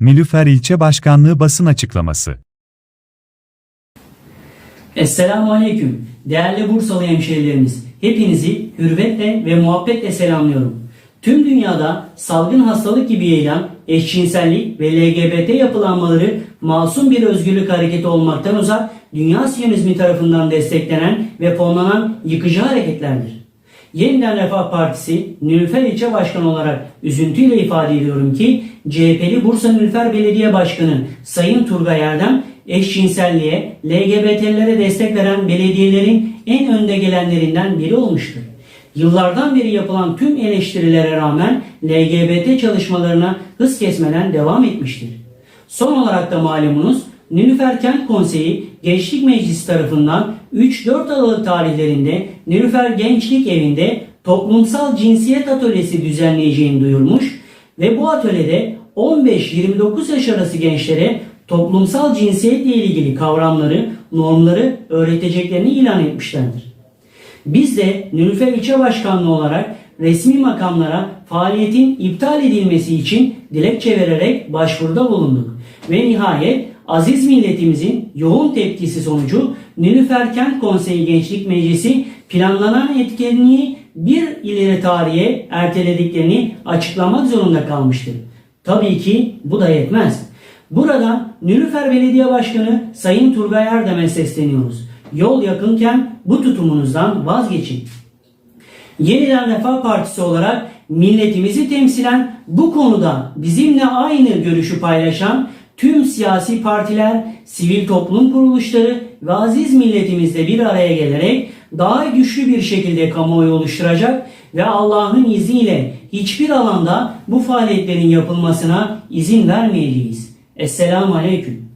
Nilüfer İlçe Başkanlığı basın açıklaması. Esselamu Aleyküm. Değerli Bursalı hemşehrilerimiz, hepinizi hürmetle ve muhabbetle selamlıyorum. Tüm dünyada salgın hastalık gibi yayılan eşcinsellik ve LGBT yapılanmaları masum bir özgürlük hareketi olmaktan uzak, dünya siyonizmi tarafından desteklenen ve fonlanan yıkıcı hareketlerdir. Yeniden Refah Partisi Nilüfer İlçe Başkanı olarak üzüntüyle ifade ediyorum ki CHP'li Bursa Nilüfer Belediye Başkanı Sayın Turgay Erdem eşcinselliğe, LGBT'lere destek veren belediyelerin en önde gelenlerinden biri olmuştur. Yıllardan beri yapılan tüm eleştirilere rağmen LGBT çalışmalarına hız kesmeden devam etmiştir. Son olarak da malumunuz Nilüfer Kent Konseyi Gençlik Meclisi tarafından 3-4 Aralık tarihlerinde Nilüfer Gençlik Evi'nde toplumsal cinsiyet atölyesi düzenleyeceğini duyurmuş ve bu atölyede 15-29 yaş arası gençlere toplumsal cinsiyetle ilgili kavramları, normları öğreteceklerini ilan etmişlerdir. Biz de Nülüfer İlçe Başkanlığı olarak resmi makamlara faaliyetin iptal edilmesi için dilekçe vererek başvuruda bulunduk. Ve nihayet aziz milletimizin yoğun tepkisi sonucu Nilüfer Kent Konseyi Gençlik Meclisi planlanan etkinliği bir ileri tarihe ertelediklerini açıklamak zorunda kalmıştır. Tabii ki bu da yetmez. Buradan Nilüfer Belediye Başkanı Sayın Turgay Erdem'e sesleniyoruz. Yol yakınken bu tutumunuzdan vazgeçin. Yeniden Refah Partisi olarak milletimizi temsilen bu konuda bizimle aynı görüşü paylaşan tüm siyasi partiler, sivil toplum kuruluşları ve aziz milletimizle bir araya gelerek daha güçlü bir şekilde kamuoyu oluşturacak ve Allah'ın izniyle hiçbir alanda bu faaliyetlerin yapılmasına izin vermeyeceğiz. Esselamu Aleyküm.